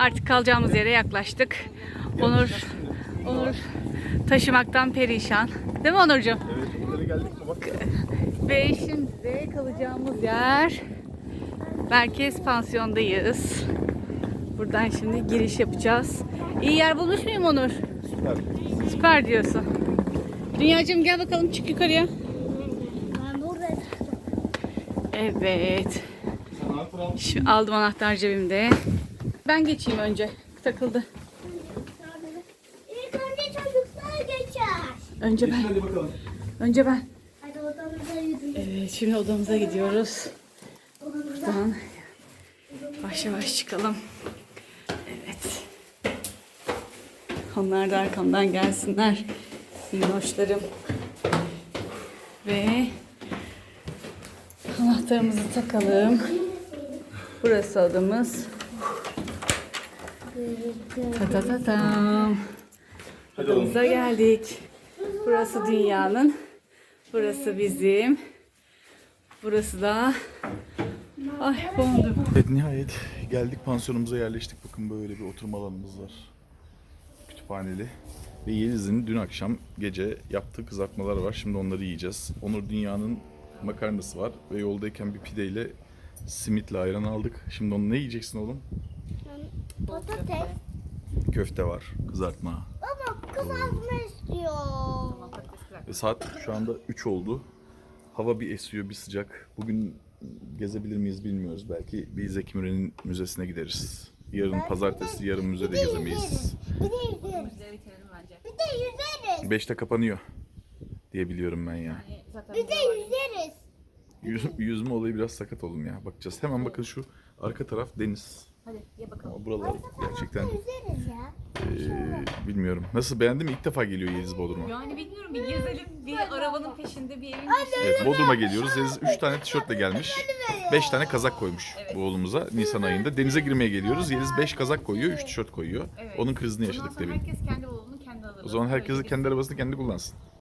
Artık kalacağımız yere yaklaştık. Onur Onur taşımaktan perişan. Değil mi Onurcuğum? Evet, geldik bak. Ve şimdi kalacağımız yer Merkez Pansiyon'dayız. Buradan şimdi giriş yapacağız. İyi yer bulmuş muyum Onur? Süper. Süper diyorsun. Dünyacığım gel bakalım çık yukarıya. Ben Evet. Şimdi aldım anahtar cebimde. Ben geçeyim önce. Takıldı. İlk önce çocuklar geçer. Önce ben. Hadi bakalım. Önce ben. Hadi odamıza. Evet şimdi odamıza gidiyoruz. Buradan yavaş yavaş çıkalım. Evet. Onlar da arkamdan gelsinler. Minnoşlarım. Ve anahtarımızı takalım. Burası odamız. Ta ta ta tam. Odamıza geldik. Burası dünyanın. Burası bizim. Burası da Ay boğuldum. Evet nihayet geldik pansiyonumuza yerleştik. Bakın böyle bir oturma alanımız var. Kütüphaneli. Ve Yeliz'in dün akşam gece yaptığı kızartmalar var. Şimdi onları yiyeceğiz. Onur Dünya'nın makarnası var. Ve yoldayken bir pideyle simitle ayran aldık. Şimdi onu ne yiyeceksin oğlum? Patates. Köfte var, kızartma. Baba kızartma istiyor. Ve saat şu anda 3 oldu. Hava bir esiyor, bir sıcak. Bugün gezebilir miyiz bilmiyoruz. Belki bir Zeki Müren'in müzesine gideriz. Yarın pazartesi, yarın müzede gezemeyiz. Bir de yüzeriz. Bir de yüzeriz. 5'te kapanıyor diye biliyorum ben ya. Bir de yüzeriz. Yüz, yüzme olayı biraz sakat oğlum ya. Bakacağız. Hemen bakın şu arka taraf deniz. Hadi ye bakalım. Ama buralar gerçekten ya. eee, bilmiyorum. Nasıl beğendin mi? İlk defa geliyor Yeliz Bodrum'a. Yani bilmiyorum bir gezelim bir arabanın peşinde bir evin peşinde. Evet, Bodrum'a geliyoruz. Yeliz 3 tane tişörtle gelmiş. 5 tane kazak koymuş bu oğlumuza Nisan ayında. Denize girmeye geliyoruz. Yeliz 5 kazak koyuyor, 3 tişört koyuyor. Evet. Onun krizini Bundan yaşadık sonra demin. herkes kendi bavulunu kendi alır. O zaman herkes kendi arabasını kendi kullansın.